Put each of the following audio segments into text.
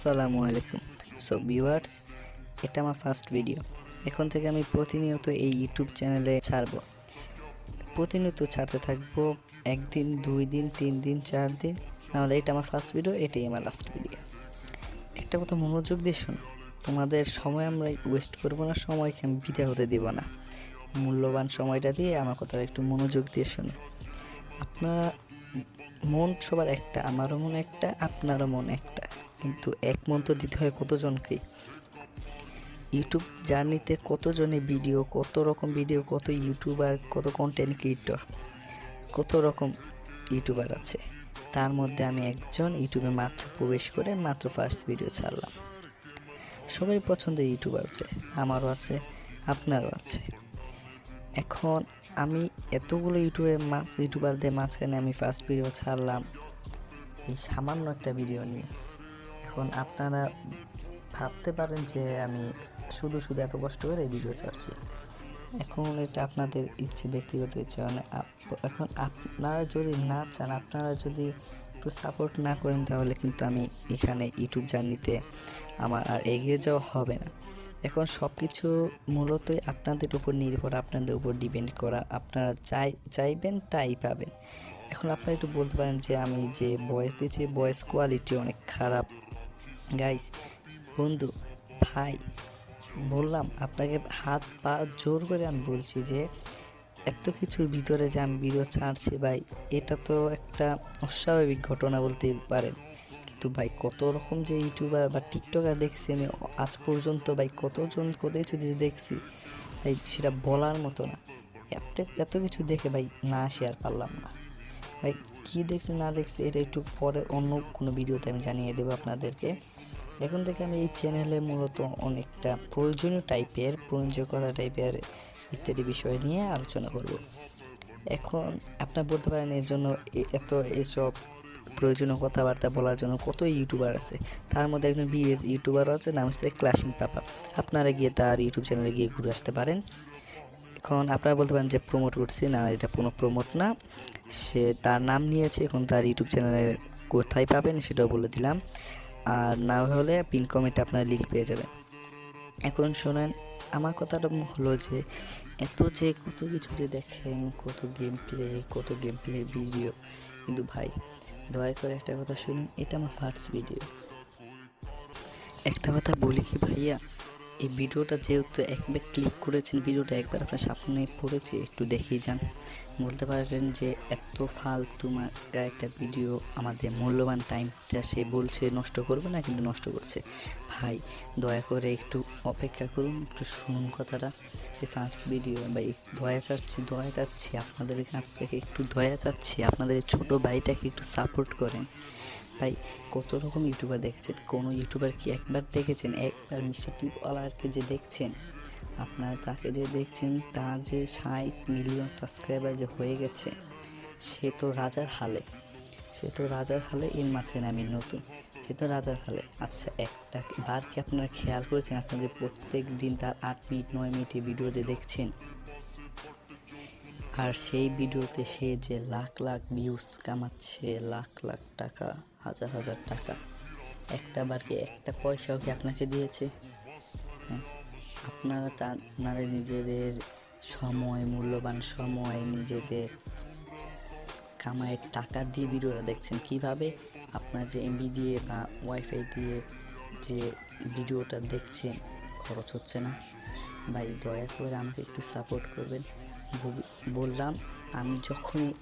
আসসালামু আলাইকুম। So viewers এটা আমার ফার্স্ট ভিডিও এখন থেকে আমি প্রতিনিয়ত এই ইউটিউব চ্যানেলে ছাড়ব। প্রতিনিয়ত ছাড়তে থাকব একদিন, দুই দিন, তিন দিন, চার দিন। নাহলে এটা আমার ফার্স্ট ভিডিও এটাই আমার লাস্ট ভিডিও একটা কথা মনোযোগ দিয়ে শোনো। তোমাদের সময় আমরা ওয়েস্ট করব না সময়কে আমি বিদা হতে দিব না। মূল্যবান সময়টা দিয়ে আমার কথাটা একটু মনোযোগ দিয়ে শোনো। আপনারা মন সবার একটা, আমারও মন একটা, আপনারও মন একটা। কিন্তু এক মন তো দিতে হয় কতজনকে? ইউটিউব জার্নিতে কতজনে ভিডিও কত রকম ভিডিও কত ইউটিউবার কত কন্টেন্ট ক্রিয়েটর কত রকম ইউটিউবার আছে? তার মধ্যে আমি একজন ইউটিউবে মাত্র প্রবেশ করে মাত্র ফার্স্ট ভিডিও ছাড়লাম। সবাই পছন্দের ইউটিউবার আছে, আমারও আছে, আপনারও আছে। এখন আমি এতগুলো ইউটিউবে মাছ ইউটিউবারদের মাঝখানে আমি ফার্স্ট ভিডিও ছাড়লাম। এই সামান্য একটা ভিডিও নিয়ে। এখন আপনারা ভাবতে পারেন যে আমি শুধু শুধু এত কষ্ট করে এই ভিডিও চাচ্ছি এখন এটা আপনাদের ইচ্ছে, ব্যক্তিগত ইচ্ছে মানে এখন আপনারা যদি না চান, আপনারা যদি একটু সাপোর্ট না করেন, তাহলে কিন্তু আমি এখানে ইউটিউব জার্নিতে আমার আর এগিয়ে যাওয়া হবে না। এখন সব কিছু মূলতই আপনাদের উপর নির্ভর, আপনাদের উপর ডিপেন্ড করা। আপনারা চাই, চাইবেন, তাই পাবেন। এখন আপনারা একটু বলতে পারেন যে আমি যে ভয়েস দিচ্ছি ভয়েস কোয়ালিটি অনেক খারাপ। গাইস বন্ধু, ভাই, বললাম আপনাকে হাত পা জোর করে আমি বলছি যে, এত কিছুর ভিতরে যে আমি ভিডিও ছাড়ছি ভাই, এটা তো একটা অস্বাভাবিক ঘটনা বলতে পারেন। কিন্তু ভাই, কত রকম যে ইউটিউবার বা টিকটকার দেখছি আমি আজ পর্যন্ত ভাই কতজন কত কিছু যে দেখছি, ভাই, সেটা বলার মতো না। এত এত কিছু দেখে ভাই না শেয়ার পারলাম না। ভাই কী দেখছি, না দেখছি, এটা একটু পরে অন্য কোনো ভিডিওতে আমি জানিয়ে দেবো আপনাদেরকে। এখন থেকে আমি এই চ্যানেলে মূলত অনেকটা প্রয়োজনীয় টাইপের প্রয়োজনীয়তা টাইপের ইত্যাদি বিষয় নিয়ে আলোচনা করব। এখন আপনার বলতে পারেন এর জন্য এত এসব প্রয়োজনীয় কথাবার্তা বলার জন্য কত ইউটিউবার আছে। তার মধ্যে একজন বিএস ইউটিউবার আছে, নাম হচ্ছে ক্লাসিং পাপা আপনারা গিয়ে তার ইউটিউব চ্যানেলে গিয়ে ঘুরে আসতে পারেন। এখন আপনারা বলতে পারেন যে প্রমোট করছি। না, এটা কোনো প্রমোট না। সে তার নাম নিয়েছে, এখন তার ইউটিউব চ্যানেলে কোথায় পাবেন সেটাও বলে দিলাম। আর না হলে পিন কমেন্টে আপনার লিঙ্ক পেয়ে যাবেন। এখন শোনেন, আমার কথাটা হলো যে এত যে কত কিছু যে দেখেন, কত গেম প্লে কত গেম প্লে ভিডিও কিন্তু ভাই, দয়া করে একটা কথা শুনুন, এটা আমার ফার্স্ট ভিডিও একটা কথা বলি কি ভাইয়া? এই ভিডিওটা যেহেতু একবার ক্লিক করেছেন, ভিডিওটা একবার আপনার সামনে পড়েছে, একটু দেখিয়ে যান। বলতে পারেন যে এত ফালতু একটা ভিডিও আমাদের মূল্যবান টাইমটা সে বলছে, নষ্ট করবে না, কিন্তু নষ্ট করছে। ভাই, দয়া করে একটু অপেক্ষা করুন, একটু শুনুন কথাটা। এই ফার্স্ট ভিডিও বা দয়া চাচ্ছি দয়া চাচ্ছি আপনাদের কাছ থেকে একটু দয়া চাচ্ছি, আপনাদের ছোটো ভাইটাকে একটু সাপোর্ট করেন। ভাই, কত রকম ইউটিউবার দেখেছেন? কোনো ইউটিউবার কি একবার দেখেছেন? একবার মিস্টার টিপওয়ালাকে যে দেখছেন, আপনারা তাকে যে দেখছেন, তার যে ষাট মিলিয়ন সাবস্ক্রাইবার যে হয়ে গেছে, সে তো রাজার হালে। সে তো রাজার হালে, এর মাঝখানে আমি নতুন। সে তো রাজার হালে। আচ্ছা একটা বার কি আপনারা খেয়াল করেছেন? আপনারা যে প্রত্যেক দিন তার আট মিনিট, নয় মিনিটে ভিডিও যে দেখছেন আর সেই ভিডিওতে সে যে লাখ লাখ ভিউজ কামাচ্ছে, লাখ লাখ টাকা, হাজার হাজার টাকা, একটা বার কি একটা পয়সাও কি আপনাকে দিয়েছে? হ্যাঁ আপনারা তারা নিজেদের সময়, মূল্যবান সময়, নিজেদের কামাইয়ের টাকা দিয়ে ভিডিওটা দেখছেন। কীভাবে? আপনার যে এমবি দিয়ে বা ওয়াইফাই দিয়ে যে ভিডিওটা দেখছেন, খরচ হচ্ছে না। ভাই, দয়া করে আমাকে একটু সাপোর্ট করবেন। বললাম, আমি যখনই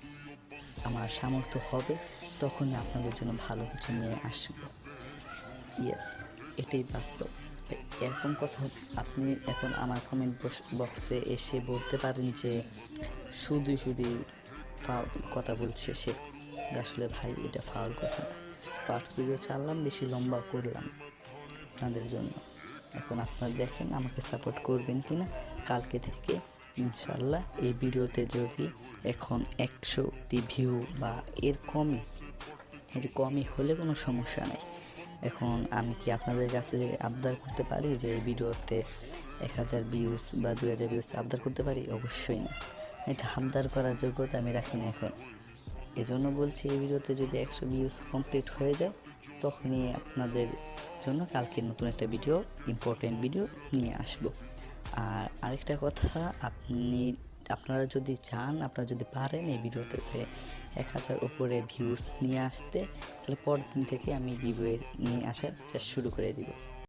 আমার সামর্থ্য হবে, তখনই আপনাদের জন্য ভালো কিছু নিয়ে আসব। ইয়েস এটাই বাস্তব। এরকম কথা আপনি এখন আমার কমেন্ট বক্সে এসে বলতে পারেন যে শুধু শুধু ফাউল কথা বলছে সে। আসলে ভাই, এটা ফাউল কথা না। ফার্স্ট ভিডিও ছাড়লাম, বেশি লম্বা করলাম আপনাদের জন্য। এখন আপনারা দেখেন, আমাকে সাপোর্ট করবেন কি না কালকে থেকে ইনশাল্লাহ এই ভিডিওতে যদি এখন একশোটি ভিউ বা এর কমই এর কমই হলে কোনো সমস্যা নেই। এখন আমি কি আপনাদের কাছে আবদার করতে পারি যে এই ভিডিওতে এক হাজার ভিউজ বা দুই হাজার ভিউজ আবদার করতে পারি? অবশ্যই না। এটা আবদার করার যোগ্যতা আমি রাখি না এখন। এজন্য বলছি এই ভিডিওতে যদি একশো ভিউজ কমপ্লিট হয়ে যায়, তখনই আপনাদের জন্য কালকে নতুন একটা ভিডিও ইম্পর্টেন্ট ভিডিও নিয়ে আসব। আর আরেকটা কথা, আপনি, আপনারা যদি চান, আপনারা যদি পারেন এই ভিডিওতে এক হাজার উপরে ভিউজ নিয়ে আসতে, তাহলে পরের দিন থেকে আমি গিভওয়ে নিয়ে আসার চেষ্টা শুরু করে দিব।